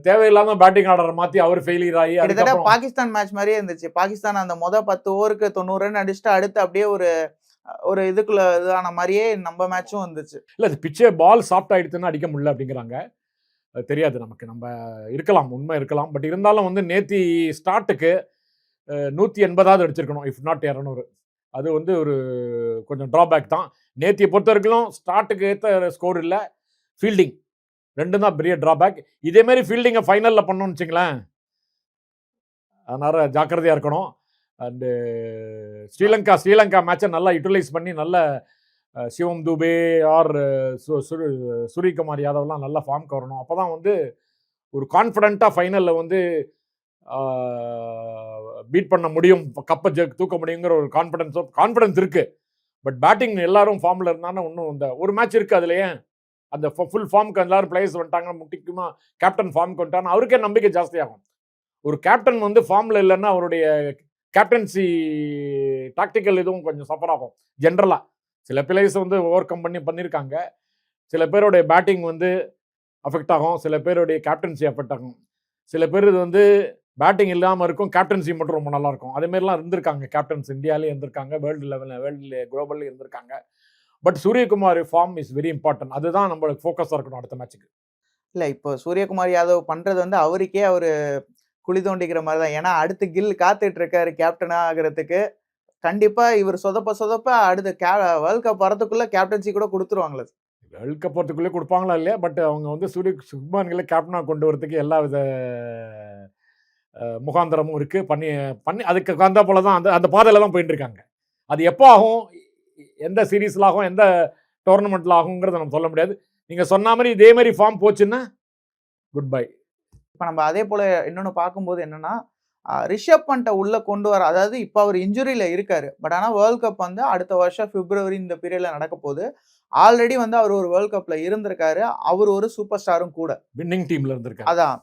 தேவையில்லாம பேட்டிங் ஆர்டர் மாத்தி அவர் ஃபெயிலியர் ஆகி கிட்டத்தட்ட பாகிஸ்தான் மேட்ச் மாதிரியே இருந்துச்சு. பாகிஸ்தான் அந்த முத பத்து ஓவருக்கு தொண்ணூறு ரன் அடிச்சுட்டு அடுத்து அப்படியே ஒரு ஒரு இதுக்குள்ள இதான மாதிரியே நம்ம மேட்சும் இருந்துச்சு. இல்ல அது பிச்சே பால் சாஃப்ட் ஆயிடுச்சுன்னா அடிக்க முடியல அப்படிங்கிறாங்க. அது தெரியாது நமக்கு. நம்ம இருக்கலாம் உண்மை இருக்கலாம். பட் இருந்தாலும் வந்து நேத்தி ஸ்டார்ட்டுக்கு நூற்றி எண்பதாவது அடிச்சிருக்கணும் இஃப் நாட் இரநூறு. அது வந்து ஒரு கொஞ்சம் ட்ராபேக் தான். நேத்தியை பொறுத்த வரைக்கும் ஸ்டார்ட்டுக்கு ஏற்ற ஸ்கோர் இல்லை. ஃபீல்டிங் ரெண்டும் தான் பெரிய ட்ராபேக் இதேமாரி ஃபீல்டிங்கை ஃபைனலில் பண்ணோம்னு வச்சுங்களேன் அதனால் ஜாக்கிரதையாக இருக்கணும். அண்டு ஸ்ரீலங்கா ஸ்ரீலங்கா மேட்சை நல்லா யூட்டிலைஸ் பண்ணி நல்ல சிவம் துபே ஆர் சூரியகுமார் யாதவ்லாம் நல்லா ஃபார்ம்க்கு வரணும். அப்போ தான் வந்து ஒரு கான்ஃபிடண்ட்டாக ஃபைனலில் வந்து பீட் பண்ண முடியும். கப்பை ஜெக் தூக்க முடியுங்கிற ஒரு கான்ஃபிடன்ஸோ கான்ஃபிடன்ஸ் இருக்குது பட் பேட்டிங் எல்லாரும் ஃபார்மில் இருந்தாலும் இன்னும் இந்த ஒரு மேட்ச் இருக்குது அதுலேயே. அந்த ஃபுல் ஃபார்முக்கு எல்லாரும் பிளேயர்ஸ் வந்துட்டாங்க. முக்கியமாக கேப்டன் ஃபார்முக்கு வந்துட்டாங்க. அவருக்கே நம்பிக்கை ஜாஸ்தியாகும். ஒரு கேப்டன் வந்து ஃபார்மில் இல்லைன்னா அவருடைய கேப்டன்சி டாக்டிக்கல் இதுவும் கொஞ்சம் சஃபர் ஆகும். ஜென்ரலாக சில பிளேயர்ஸ் வந்து ஓவர் கம் பண்ணி பண்ணியிருக்காங்க சில பேருடைய பேட்டிங் வந்து அஃபெக்ட் ஆகும். சில பேருடைய கேப்டன்சி அஃபெக்ட் ஆகும். சில பேர் இது வந்து பேட்டிங் இல்லாமல் இருக்கும். கேப்டன்சி மட்டும் ரொம்ப நல்லாயிருக்கும் அதேமாரிலாம் இருந்திருக்காங்க. கேப்டன்ஸ் இந்தியாவிலேயே இருந்திருக்காங்க. வேர்ல்டு லெவலில் வேர்ல்டு குளோபல்ல இருந்திருக்காங்க. But Suryakumar form is very important அதுதான் நம்மளுக்கு ஃபோக்கஸாக இருக்கணும் அடுத்த மேட்ச்சுக்கு இல்ல இப்போ சூரியகுமார் யாதவ் பண்றது வந்து அவருக்கே அவரு குழி தோண்டிக்கிற மாதிரி தான். ஏன்னா அடுத்து கில் காத்துட்டு இருக்காரு கேப்டனா ஆகிறதுக்கு. கண்டிப்பா இவர் சொதப்ப சொதப்ப அடுத்த கே வேர்ல்ட் கப் வரதுக்குள்ள கேப்டன்சி கூட கொடுத்துருவாங்களே. வேர்ல்ட் கப் போகிறதுக்குள்ளே கொடுப்பாங்களா இல்லையா? பட் அவங்க வந்து சூரிய சுக்மான்களை கேப்டனாக கொண்டு வரதுக்கு எல்லா வித முகாந்திரமும் இருக்குது பண்ணி பண்ணி அதுக்கு வந்த போல தான் அந்த அந்த பாதையில் தான் போயிட்டு இருக்காங்க. அது எப்போ ஆகும்? எந்த சீரீஸில் ஆகும் எந்த டோர்னமெண்ட்டில் ஆகுங்கிறத நம்ம சொல்ல முடியாது. நீங்கள் சொன்ன மாதிரி இதே மாதிரி ஃபார்ம் போச்சுன்னா குட் பை இப்போ நம்ம அதே போல இன்னொன்று பார்க்கும்போது என்னன்னா ரிஷப் பண்ட்டை உள்ள கொண்டு வர அதாவது இப்போ அவர் இன்ஜுரியில இருக்காரு. பட் ஆனால் வேர்ல்ட் கப் வந்து அடுத்த வருஷம் பிப்ரவரி இந்த பீரியட்ல நடக்க போகுது. ஆல்ரெடி வந்து அவர் ஒரு வேர்ல்ட் கப்ல இருந்திருக்காரு. அவர் ஒரு சூப்பர் ஸ்டாரும் கூட. வின்னிங் டீம்ல இருந்திருக்காரு. அதான்.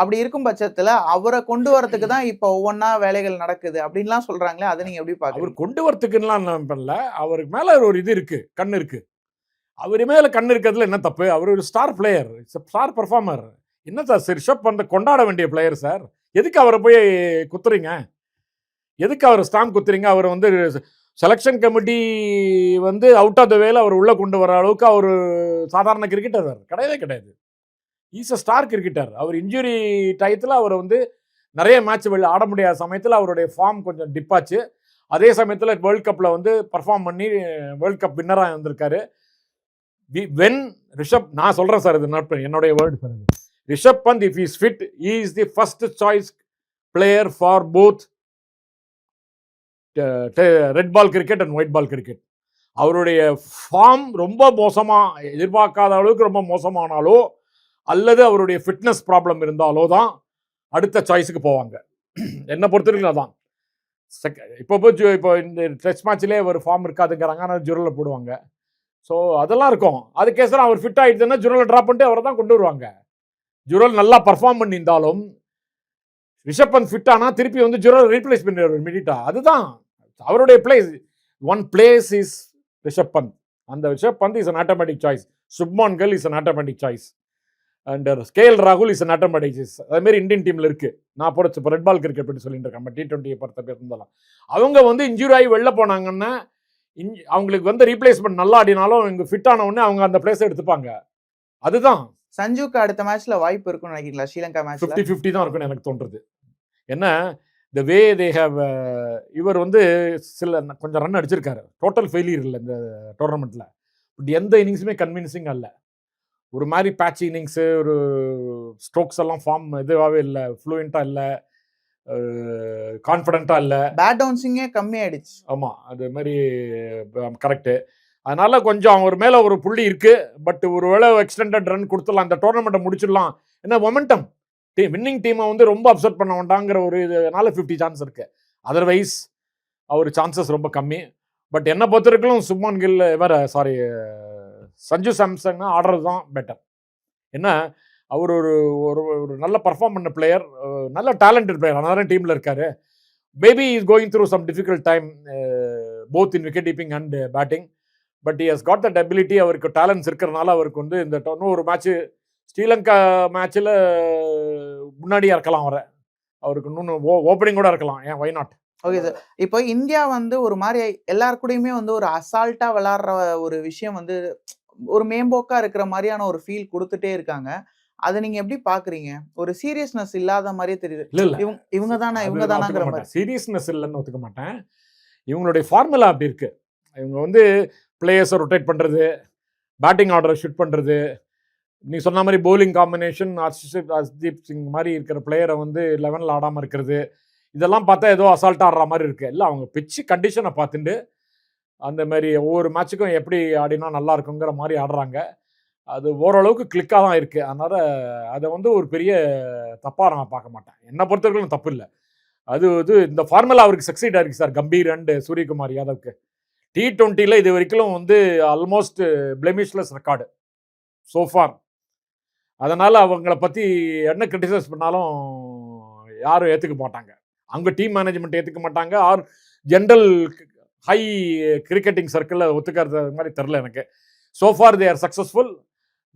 அப்படி இருக்கும் பட்சத்துல அவரை கொண்டு வரதுக்கு தான் இப்போ ஒவ்வொன்றா வேலைகள் நடக்குது. அப்படின்லாம் சொல்றாங்களே அதை நீங்க எப்படி அவர் கொண்டு வரத்துக்குலாம் நான் பண்ணல. அவருக்கு மேல ஒரு இது இருக்கு கண் இருக்கு. அவர் மேல கண் இருக்கிறதுல என்ன தப்பு? அவர் ஒரு ஸ்டார் பிளேயர் ஸ்டார் பெர்ஃபார்மர் என்ன சார் சரி ரிஷப் பண்ண கொண்டாட வேண்டிய பிளேயர் சார்? எதுக்கு அவரை போய் குத்துறீங்க? எதுக்கு அவர் ஸ்டாம்ப் குத்துறீங்க? அவர் வந்து செலெக்ஷன் கமிட்டி வந்து அவுட் ஆஃப் த வேல அவர் உள்ள கொண்டு வர அளவுக்கு அவர் சாதாரண கிரிக்கெட்டர் கிடையவே கிடையாது. ஈஸ் அ ஸ்டார் கிரிக்கெட்டர் அவர் இன்ஜுரி டயத்தில் அவர் வந்து நிறைய மேட்ச் வெளில ஆட முடியாத சமயத்தில் அவருடைய ஃபார்ம் கொஞ்சம் டிப்பாச்சு அதே சமயத்தில் வேர்ல்ட் கப்பில் வந்து பர்ஃபார்ம் பண்ணி வேர்ல்ட் கப் வின்னராக இருந்திருக்காரு. வென் ரிஷப் நான் சொல்கிறேன் சார் இது not என்னுடைய வேர்டு சார் இது Rishabh Pant if is fit is the first choice player for both red ball cricket and white ball cricket அவருடைய ஃபார்ம் ரொம்ப மோசமாக எதிர்பார்க்காத அளவுக்கு ரொம்ப மோசமானாலும் அல்லது அவருடைய ஃபிட்னஸ் ப்ராப்ளம் இருந்தாலோ தான் அடுத்த சாய்ஸுக்கு போவாங்க. என்னை பொறுத்த வரைக்கும் அதான். செக இப்போ போய் இப்போ இந்த டெஸ்ட் மேட்ச்லேயே ஒரு ஃபார்ம் இருக்காதுங்கிறாங்க. ஆனால் ஜுரலில் போடுவாங்க. ஸோ அதெல்லாம் இருக்கும். அதுக்கேசரம் அவர் ஃபிட் ஆகிடுதுன்னா ஜுரலை ட்ராப் பண்ணிட்டு அவரை தான் கொண்டு வருவாங்க. ஜுரல் நல்லா பர்ஃபார்ம் பண்ணியிருந்தாலும் ரிஷப் பந்த் ஃபிட் ஆனால் திருப்பி வந்து ஜுரல் ரீப்ளேஸ் பண்ணிடுவார் இமிடியட்டா அதுதான். அவருடைய place one place is Rishabh Pant. அந்த Rishabh Pant is an automatic choice Shubman Gill is an automatic choice and KL ராகுல் இஸ் அன் ஆட்டோமேட்டிக் சாய்ஸ் அதேமாரி இந்தியன் டீமில் இருக்கு. நான் பொறுத்து இப்போ ரெட் பால் கிரிக்கெட் பற்றி சொல்லிட்டு இருக்கேன். டி டுவெண்ட்டியை பொறுத்த பேர் இருந்தாலும். அவங்க வந்து இன்ஜூரி ஆகி வெளில போனாங்கன்னா இன் அவங்களுக்கு வந்து ரீப்ளேஸ்மெண்ட் நல்லா ஆடினாலும் இங்கே ஃபிட் ஆன உடனே அவங்க அந்த பிளேஸை எடுத்துப்பாங்க. அதுதான். சஞ்சுக்கு அடுத்த மேட்ச்ல வாய்ப்பு இருக்கும்னு நினைக்கிறீங்களா? ஸ்ரீலங்கா மேட்ச்ல ஃபிஃப்டி ஃபிஃப்டி தான் இருக்கும்னு எனக்கு தோன்றுது. என்ன? த வே தே ஹேவ் இவர் வந்து சில கொஞ்சம் ரன் அடிச்சிருக்காரு. டோட்டல் ஃபெயிலியர் இல்லை இந்த டோர்னமெண்ட்டில் பட் எந்த இன்னிங்ஸுமே கன்வின்சிங் அல்ல. ஒரு மாதிரி பேட்ச் இன்னிங்ஸு ஒரு ஸ்ட்ரோக்ஸ் எல்லாம் ஃபார்ம் இதுவாகவே இல்லை ஃப்ளூயண்ட்டாக இல்லை கான்ஃபிடண்ட்டாக இல்லை. பேட் டவுன்சிங்கே கம்மி ஆயிடுச்சு ஆமாம் அது மாதிரி கரெக்டு அதனால கொஞ்சம் அவர் மேலே ஒரு புள்ளி இருக்கு. பட் ஒரு வேளை எக்ஸ்டெண்டட் ரன் கொடுத்துடலாம் இந்த டோர்னமெண்ட்டை முடிச்சிடலாம். என்ன மொமெண்டம் டீம் வின்னிங் டீமை வந்து ரொம்ப அப்செட் பண்ண வேண்டாங்கிற ஒரு இதனால ஃபிஃப்டி சான்ஸ் இருக்கு. அதர்வைஸ் அவர் சான்சஸ் ரொம்ப கம்மி. பட் என்னை பொறுத்த வரைக்கும் சுப்மான் கில் வேற சாரி சஞ்சு சாம்சங் ஆடுறது தான் பெட்டர் என்ன? அவர் ஒரு ஒரு ஒரு நல்ல பர்ஃபார்ம் பண்ண பிளேயர் நல்ல டேலண்டட் பிளேயர் அதனால டீமில் இருக்கார். Maybe is going through some difficult time both in wicket keeping and batting but is got that ability அவருக்கு டேலண்ட்ஸ் இருக்கிறனால அவருக்கு வந்து இந்த இன்னும் ஒரு மேட்ச்சு ஸ்ரீலங்கா மேட்ச்சில் முன்னாடியே இருக்கலாம் அவரை. அவருக்கு இன்னொன்று ஓ ஓப்பனிங் கூட இருக்கலாம். ஏன் வை நாட் ஓகே சார் இப்போ இந்தியா வந்து ஒரு மாதிரி எல்லார் கூடயுமே வந்து ஒரு அசால்ட்டாக விளாட்ற ஒரு விஷயம் வந்து ஒரு மேம்போக்கா இருக்கிற மாதிரியான ஒரு ஃபீல் கொடுத்துட்டே இருக்காங்க. அதை நீங்க எப்படி பாக்குறீங்க? ஒரு சீரியஸ்னஸ் இல்லாத மாதிரியே தெரியுது. இல்லை இவங்க தானே இவங்க தானாங்கிற மாதிரி. சீரியஸ்னஸ் இல்லைன்னு ஒத்துக்க மாட்டேன். இவங்களுடைய ஃபார்முலா அப்படி இருக்கு. இவங்க வந்து பிளேயர்ஸை ரொட்டேட் பண்ணுறது பேட்டிங் ஆர்டரை ஷூட் பண்ணுறது நீ சொன்ன மாதிரி bowling combination heirship Harshdeep Singh மாதிரி இருக்கிற பிளேயரை வந்து லெவனில் ஆடாமல் இருக்கிறது இதெல்லாம் பார்த்தா ஏதோ அசால்ட் ஆடுற மாதிரி இருக்கு. இல்லை அவங்க பிச்சு கண்டிஷனை பார்த்துட்டு அந்த மாதிரி ஒவ்வொரு மேட்சுக்கும் எப்படி ஆடினா நல்லா இருக்குங்கிற மாதிரி ஆடுறாங்க. அது ஓரளவுக்கு கிளிக்காக தான் இருக்குது அதனால் அதை வந்து ஒரு பெரிய தப்பாக நான் பார்க்க மாட்டேன். என்னை பொறுத்தவரைக்கும் தப்பு இல்லை. அது இது இந்த ஃபார்முலா அவருக்கு சக்சீட் ஆயிருக்கு சார் கம்பீர் அண்டு சூரியகுமார் யாதவ்க்கு. டி டுவெண்ட்டியில் இது வரைக்கும் வந்து ஆல்மோஸ்ட் பிளெமிஷ்லெஸ் ரெக்கார்டு சோஃபார் அதனால் அவங்கள பற்றி என்ன கிரிட்டிசைஸ் பண்ணாலும் யாரும் ஏற்றுக்க மாட்டாங்க. அவங்க டீம் மேனேஜ்மெண்ட் ஏற்றுக்க மாட்டாங்க. ஆர் ஜென்ரல் ஹை கிரிக்கெட்டிங் சர்க்கிளில் ஒத்துக்கிறது மாதிரி தெரில எனக்கு. So far they are successful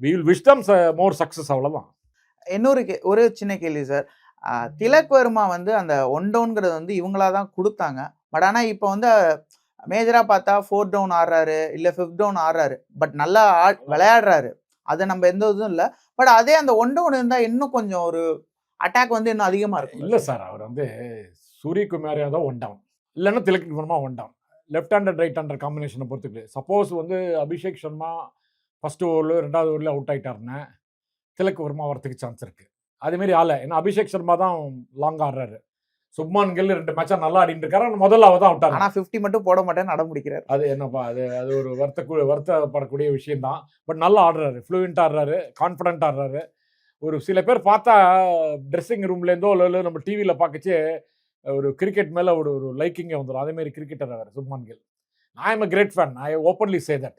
we will wish them more success அவ்வளோதான் இன்னொரு கே- ஒரு சின்ன கேள்வி சார் திலக் வர்மா வந்து அந்த ஒன் டவுன்ங்கிறது வந்து இவங்களா தான் கொடுத்தாங்க. பட் ஆனா இப்போ வந்து மேஜரா பார்த்தா ஃபோர் டவுன் ஆடுறாரு இல்ல ஃபிஃப்த் டவுன் ஆடுறாரு. பட் நல்லா ஆ- விளையாடுறாரு. அதை நம்ம எந்த இதுவும் இல்லை. பட் அதே அந்த ஒன் டவுன் இருந்தா இன்னும் கொஞ்சம் ஒரு அட்டாக் வந்து இன்னும் அதிகமா இருக்கும் இல்லை சார் அவர் வந்து சூரியகுமார் யாதவ் ஒன் டவுன் இல்லைன்னா Tilak Varma one down left handed right hander காம்பினேஷனை பொறுத்துக்கு சப்போஸ் வந்து அபிஷேக் சர்மா ஃபர்ஸ்ட் ஓவரில் ரெண்டாவது ஓவரில் அவுட் ஆயிட்டாருன்னா திலக் வர்மா வரத்துக்கு சான்ஸ் இருக்கு. அதேமாரி ஆள ஏன்னா அபிஷேக் சர்மா தான் லாங் ஆடுறாரு. சுப்மான் கில் ரெண்டு மேட்சா நல்லா ஆடிட்டு இருக்காரு. முதல்ல அவ தான் அவுட் ஆனா 50 மட்டும் போட மாட்டேன்னு நட முடிக்கிறாரு அது என்னப்பா அது அது ஒரு வருத்த வருத்தப்படக்கூடிய விஷயம் தான் பட் நல்லா ஆடுறாரு ஃப்ளூயண்ட் ஆடுறாரு கான்ஃபிடென்ட் ஆடுறாரு. ஒரு சில பேர் பார்த்தா ட்ரெஸ்ஸிங் ரூம்லேருந்தோ இல்லை நம்ம டிவியில் பார்க்கச்சே ஒரு கிரிக்கெட் மேலே ஒரு ஒரு லைக்கிங்கே வந்துடும் அதேமாரி cricketer our Shubman Gill. I am a great fan I openly say that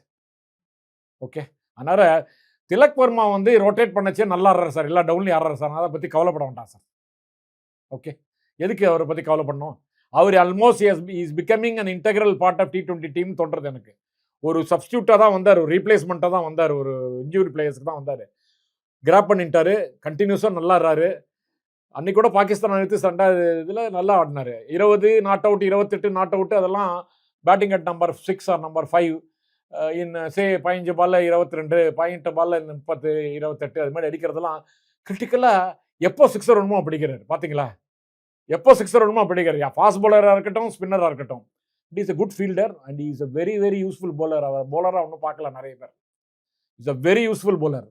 okay அதனால் திலக் வர்மா வந்து ரொட்டேட் பண்ணச்சே நல்லா ஆடுறாரு சார் எல்லா டவுன்லையும் ஆடுறாரு சார் அதை பற்றி கவலைப்பட வேண்டாம் சார் ஓகே எதுக்கு அவரை பற்றி கவலைப்படணும்? அவர் almost is becoming an integral part of T twenty team தோன்றது எனக்கு. ஒரு சப்ஸ்டியூட்டாக தான் வந்தார். ஒரு ரீப்ளேஸ்மெண்ட்டாக தான் வந்தார். ஒரு இன்ஜூரி பிளேயர்ஸ்க்கு தான் வந்தார். கிராப் பண்ணிட்டாரு. கண்டினியூஸாக நல்லா ஆடுறாரு. அன்னைக்கு கூட பாகிஸ்தான் அனைத்து சண்டை இதில் நல்லா ஆடினாரு. இருபது நாட் அவுட் இருபத்தெட்டு நாட் அவுட் அதெல்லாம் batting at number six or number five in say பதினஞ்சு பால்ல இருபத்தி ரெண்டு பதினெட்டு பால்ல இந்த முப்பத்து இருபத்தெட்டு அது மாதிரி அடிக்கிறதெல்லாம் கிரிட்டிக்கலாக எப்போ சிக்ஸர் வேணுமோ பிடிக்கிறாரு. பார்த்தீங்களா எப்போ சிக்ஸர் வேணுமோ பிடிக்கிறார். ஃபாஸ்ட் பாலராக இருக்கட்டும் ஸ்பின்னராக இருக்கட்டும். It is a good fielder and is a very very useful bowler அவர் பவுலராக ஒன்றும் பார்க்கல நிறைய பேர். Is a very useful bowler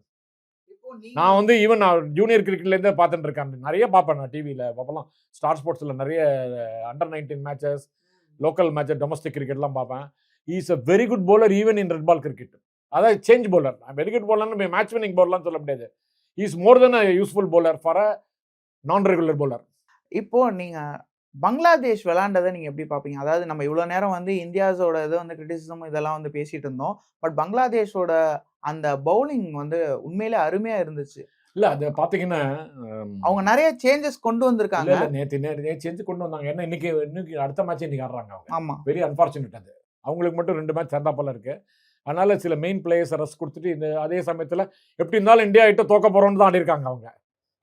நான் வந்து ஈவன் நான் ஜூனியர் கிரிக்கெட்லேருந்தே பார்த்துட்டு இருக்கேன். நிறைய பார்ப்பேன் நான் டிவியில் பார்ப்பலாம் ஸ்டார் ஸ்போர்ட்ஸில் நிறைய under nineteen matches local matches domestic கிரிக்கெட்லாம் பார்ப்பேன். Is a very good bowler even in red ball cricket அதாவது change bowler. Very good bowler match winning பவுலர்லாம் சொல்ல முடியாது. Is more than a useful bowler for a non regular bowler. இப்போ நீங்க பங்களாதேஷ் விளையாண்டதை நீங்க எப்படி பாப்பீங்க அதாவது நம்ம இவ்வளவு நேரம் வந்து இந்தியாஸோட இது வந்து கிரிட்டிசிசம் இதெல்லாம் வந்து பேசிட்டு இருந்தோம். பட் பங்களாதேஷோட அந்த பவுலிங் வந்து உண்மையிலே அருமையா இருந்துச்சு. இல்லை அது பார்த்தீங்கன்னா ஹம், அவங்க நிறைய சேஞ்சஸ் கொண்டு வந்திருக்காங்க. நேற்று செஞ்சு கொண்டு வந்தாங்க. ஏன்னா இன்னைக்கு இன்னைக்கு அடுத்த மேட்ச் இன்னைக்கு ஆடுறாங்க அவங்க. ஆமா. வெரி அன்ஃபார்ச்சுனேட் அது. அவங்களுக்கு மட்டும் ரெண்டு மேட்ச் சேர்ந்தாப்பல இருக்கு. அதனால சில மெயின் பிளேயர்ஸ் ரெஸ்ட் கொடுத்துட்டு இந்த அதே சமயத்துல எப்படி இருந்தாலும் இந்தியா கிட்ட தோக்க போறோம்னு தான் ஆடிருக்காங்க அவங்க.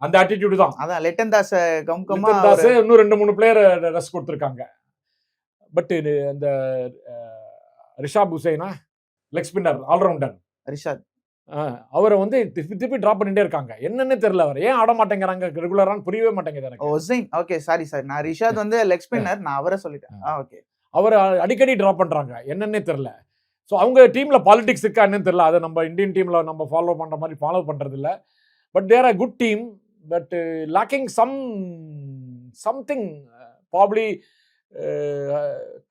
அந்த ஆட்டிடியூடு தான். அதான் லிட்டன் தாஸ் கம்கமா நிதின் தாஸ் இன்னும் ரெண்டு மூணு பிளேயர் ரெஸ்ட் கொடுத்துருக்காங்க. பட் அந்த Rishad ஹுசைனா leg spinner all rounder Rishad. அவரை வந்து திருப்பி திருப்பி ட்ராப் பண்ணிட்டே இருக்காங்க. என்னன்னு தெரியல அவர். ஏன் ஆட மாட்டேங்கிறாங்க? ரெகுலரான்னு புரியவே மாட்டேங்குது எனக்கு. ஒசைன் ஓகே சாரி சார் நான் ரிஷாத் வந்து லெக் ஸ்பின்னர் நான் அவரை சொல்லிட்டேன். ஓகே அவர் அடிக்கடி ட்ராப் பண்றாங்க. என்னன்னே தெரியல. ஸோ அவங்க டீம்ல பாலிடிக்ஸ் இருக்கா என்னன்னு தெரியல. அதை நம்ம இந்தியன் டீம்ல நம்ம ஃபாலோ பண்ற மாதிரி ஃபாலோ பண்றது இல்ல but there a good team but lacking some something probably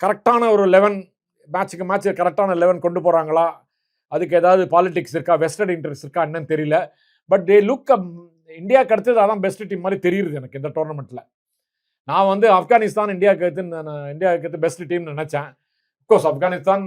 கரெக்டான ஒரு லெவன் மேட்ச்சுக்கு மேட்ச் கரெக்டான லெவன் கொண்டு போறாங்களா? அதுக்கு ஏதாவது பாலிடிக்ஸ் இருக்கா வெஸ்டர்ன் இன்ட்ரெஸ்ட் இருக்கா என்னன்னு தெரியல. பட் தே லுக் இந்தியாவுக்கு அடுத்தது அதான் பெஸ்ட் டீம் மாதிரி தெரியுது எனக்கு இந்த டோர்னமெண்ட்ல நான் வந்து ஆப்கானிஸ்தான் இந்தியாவுக்கு எடுத்து நான் இந்தியாவுக்கு எடுத்து பெஸ்ட் டீம் நினைச்சேன். கோர்ஸ் ஆப்கானிஸ்தான்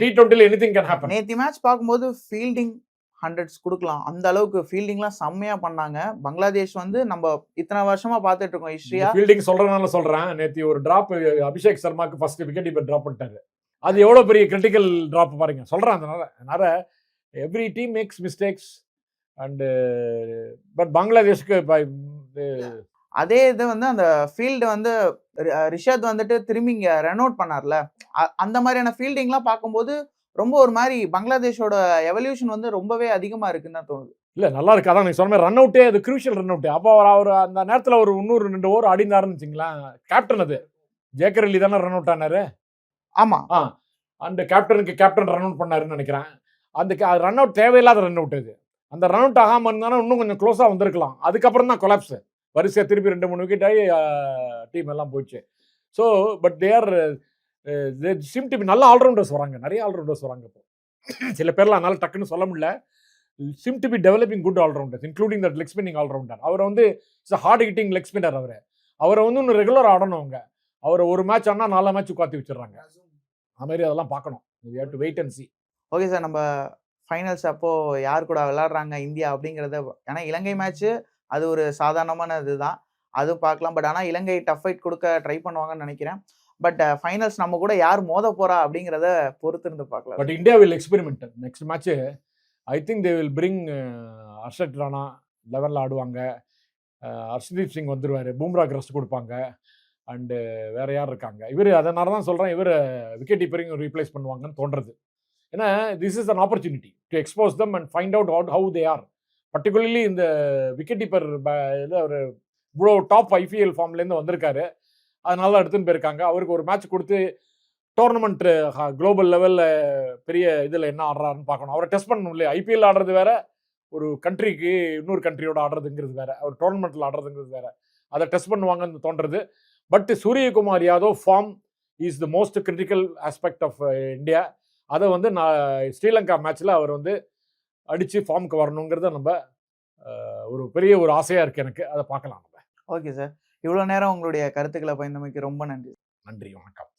டி டுவெண்ட்டில எனி திங் கேன் ஹேப்பன் நேத்தி மேட்ச் பார்க்கும்போது ஃபீல்டிங் ஹண்ட்ரட்ஸ் கொடுக்கலாம். அந்த அளவுக்கு ஃபீல்டிங்லாம் செம்மையா பண்ணாங்க. பங்களாதேஷ் வந்து நம்ம இத்தனை வருஷமா பார்த்துட்டு இருக்கோம் ஹிஸ்டரியா ஃபீல்டிங் சொல்றதுனால சொல்றேன். நேத்தி ஒரு டிராப் அபிஷேக் சர்மாக்கு ஃபர்ஸ்ட் விக்கெட் இப்போ டிராப் பண்ணிட்டாரு. அது எவ்வளவு பெரிய கிரிட்டிக்கல் டிராப் பாருங்க. சொல்றேன் அதனால அதனால every team makes mistakes and but பங்களாதேஷ்க்கு அதே இது வந்து அந்த ஃபீல்டு வந்து ரிஷாத் வந்துட்டு திரும்பி இங்க ரன் அவுட் பண்ணார்ல அந்த மாதிரியான ஃபீல்டிங்லாம் பார்க்கும்போது ரொம்ப ஒரு மாதிரி பங்களாதேஷோட எவல்யூஷன் வந்து ரொம்பவே அதிகமா இருக்குன்னு தான் தோணுது. இல்ல நல்லா இருக்கு. அதான் நீங்க சொன்ன மாதிரி ரன் அவுட்டே அது கிரூஷியல் ரன் அவுட் அப்போ அவர் அவர் அந்த நேரத்துல ஒரு இன்னொரு ரெண்டு ஓவர் ஆடினாருன்னு வச்சுங்களேன். கேப்டன் அது. ஜேக்கர் அலி தானே ரன் அவுட் ஆனாரு. ஆமா. அந்த கேப்டனுக்கு கேப்டன் ரன் அவுட் பண்ணாருன்னு நினைக்கிறேன். அந்த ரன் அவுட் தேவையில்லாத ரன் அவுட் இது. அந்த ரன் அவுட் ஆகாமல் இருந்தாலும் இன்னும் கொஞ்சம் க்ளோஸாக வந்திருக்கலாம். அதுக்கப்புறம் தான் கொலாப்ஸ் வரிசையாக திருப்பி ரெண்டு மூணு விக்கெட் ஆகி டீம் எல்லாம் போயிடுச்சு. So but they are seem to நல்ல ஆல்ரவுண்டர்ஸ் வராங்க. நிறைய ஆல்ரவுண்டர்ஸ் வராங்க இப்போ. சில பேர்லாம் அதனால டக்குன்னு சொல்ல முடியல. Seem to be developing good all rounders including that leg spinning all rounder அவரை வந்து it's hard hitting leg spinner அவர். அவரை வந்து இன்னும் ரெகுலர் ஆடணும் அவங்க. அவரை ஒரு மேட்ச் ஆனால் நாலு மேட்ச் உட்காத்தி வச்சிடுறாங்க. அது மாதிரி அதெல்லாம் பார்க்கணும். You have to wait and see okay sir நம்ம ஃபைனல்ஸ் அப்போ யார் கூட விளையாடுறாங்க இந்தியா அப்படிங்கறத ஏன்னா இலங்கை மேட்ச் அது ஒரு சாதாரணமான இதுதான். அதுவும் பார்க்கலாம். பட் ஆனால் இலங்கை டஃப் ஃபைட் கொடுக்க ட்ரை பண்ணுவாங்கன்னு நினைக்கிறேன். பட் ஃபைனல்ஸ் நம்ம கூட யார் மோத போறா அப்படிங்கிறத பொறுத்து இருந்து பார்க்கலாம் but India will experiment next match I think they will bring Harshit Rana லெவலில் ஆடுவாங்க. ஹர்ஷ்தீப் சிங் வந்துருவாரு. பூம்ராக்கு ரெஸ்ட் கொடுப்பாங்க. அண்டு வேற யார் இருக்காங்க. இவர் அதனால தான் சொல்கிறேன் இவர் விக்கெட் கீப்பரிங் ரீப்ளேஸ் பண்ணுவாங்கன்னு தோன்றது. ஏன்னா this is an opportunity to expose them and find out out how they are particularly இந்த விக்கெட் கீப்பர் இதில் அவர் இவ்வளோ டாப் ஐபிஎல் ஃபார்ம்லேருந்து வந்திருக்காரு. அதனால தான் எடுத்துன்னு போயிருக்காங்க. அவருக்கு ஒரு மேட்ச் கொடுத்து டோர்னமெண்ட் குளோபல் லெவலில் பெரிய இதில் என்ன ஆடுறாருன்னு பார்க்கணும். அவரை டெஸ்ட் பண்ணணும் இல்லையா? ஐபிஎல் ஆடுறது வேற ஒரு கண்ட்ரிக்கு இன்னொரு கண்ட்ரியோட ஆடுறதுங்கிறது வேற அவர் டோர்னமெண்ட்டில் ஆடுறதுங்கிறது வேற. அதை டெஸ்ட் பண்ணுவாங்கன்னு தோன்றது. But Suryakumar Yadav form is the most critical aspect of India. அதை வந்து நான் ஸ்ரீலங்கா மேட்ச்சில் அவர் வந்து அடித்து ஃபார்முக்கு வரணுங்கிறத நம்ம ஒரு பெரிய ஒரு ஆசையாக இருக்குது எனக்கு. அதை பார்க்கலாம் நம்ம. Okay sir. இவ்வளோ நேரம் உங்களுடைய கருத்துக்களை பயந்தமைக்கு ரொம்ப நன்றி. நன்றி வணக்கம்.